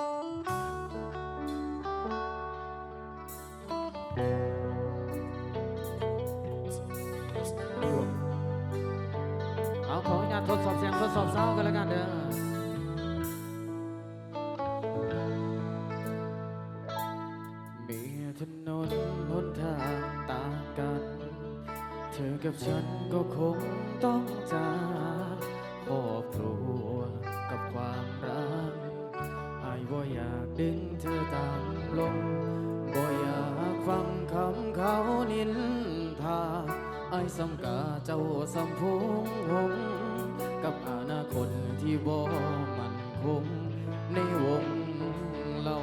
เอาขออนุญาตทดสอบเสียงทดสอบเสียงกันแล้วกันเด้อมีถนนหนทางต่างกัน เธอกับฉันก็คงต้องจากครอบครัวกับความ ดึงเธอตามลมบ่อยากฟังคำเขานินทาไอ้สำกาเจ้าสำพงหงกับอนาคตที่บ่มันคงในวงเรา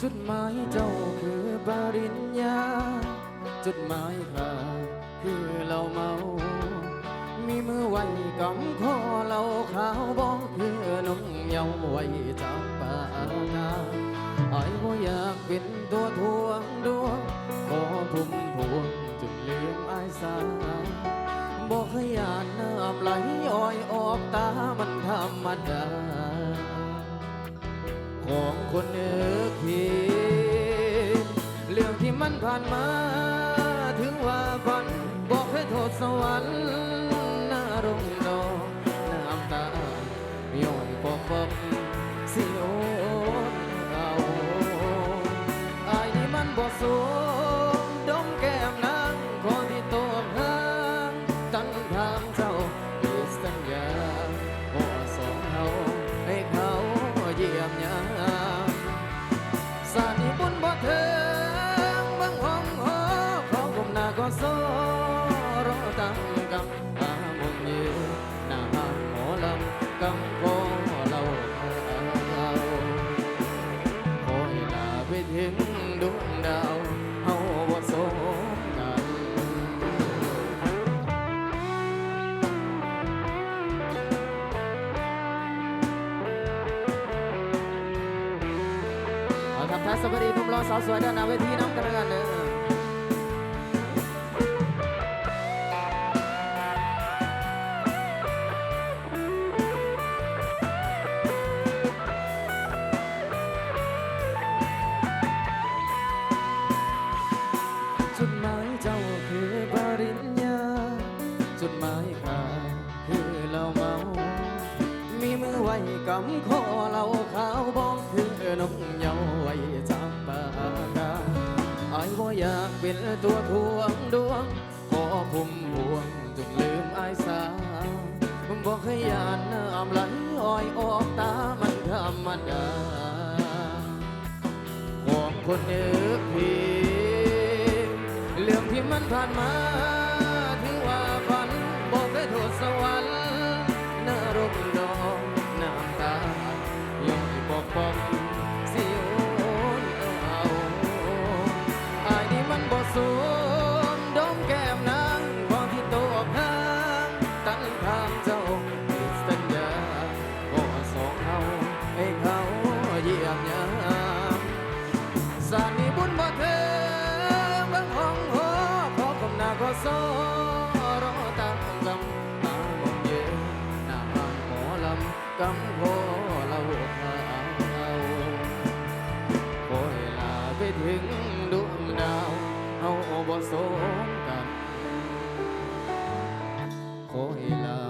จุดหมายเจ้าคือปริญญา จุดหมายข้าคือเราเมา มีมือไว้กำคอเราขาวบอกคือนงเยาว์ไว้จับปากาไอ้บ่อยากเป็นตัวทวงดวงขอพุ่มพวงจนลืมไอ้ายสาบอกขยานน้ำไหลอ้อยออกตามันธรรมดา ของคนเนื้อขีเรื่องที่มันผ่านมา ถึงว่าฝันบอกให้โทษสวรรค์าาทักทายสวัสดีหนุ่มรอสาวสวยด้านหน้าเวทีน้ำกันแล้วกันเด้อจุดหมายเจ้าคือปริญญาจุดหมายข้าคือเราเมามีมือไว้กำคอเรา พุ่มพวงจนลืมไอ้ายสาบอกให้ยานน้ำไหลอ้อยออกตามันธรรมดาของคนเนื้ รอตามกำตามองเย็นหน้าห้างหมอลำกำโพเราหาเอาคอยลาไปถึงดวงดาวเอาบ่สมกันคอยลา